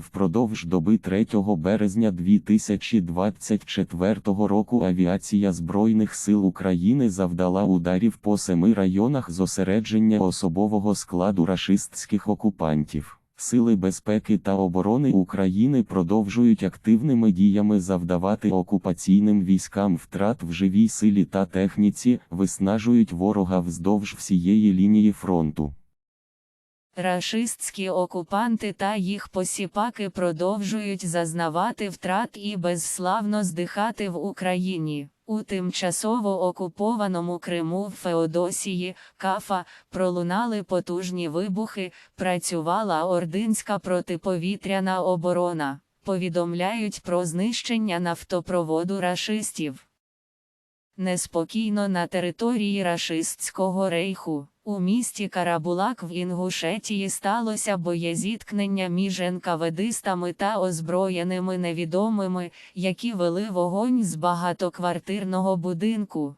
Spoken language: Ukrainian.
Впродовж доби 3 березня 2024 року авіація Збройних сил України завдала ударів по семи районах зосередження особового складу рашистських окупантів. Сили безпеки та оборони України продовжують активними діями завдавати окупаційним військам втрат в живій силі та техніці, виснажують ворога вздовж всієї лінії фронту. Рашистські окупанти та їх посіпаки продовжують зазнавати втрат і безславно здихати в Україні. У тимчасово окупованому Криму в Феодосії, Кафа, пролунали потужні вибухи, працювала ординська протиповітряна оборона. Повідомляють про знищення нафтопроводу рашистів. Неспокійно на території рашистського рейху. У місті Карабулак в Інгушетії сталося боєзіткнення між НКВДистами та озброєними невідомими, які вели вогонь з багатоквартирного будинку.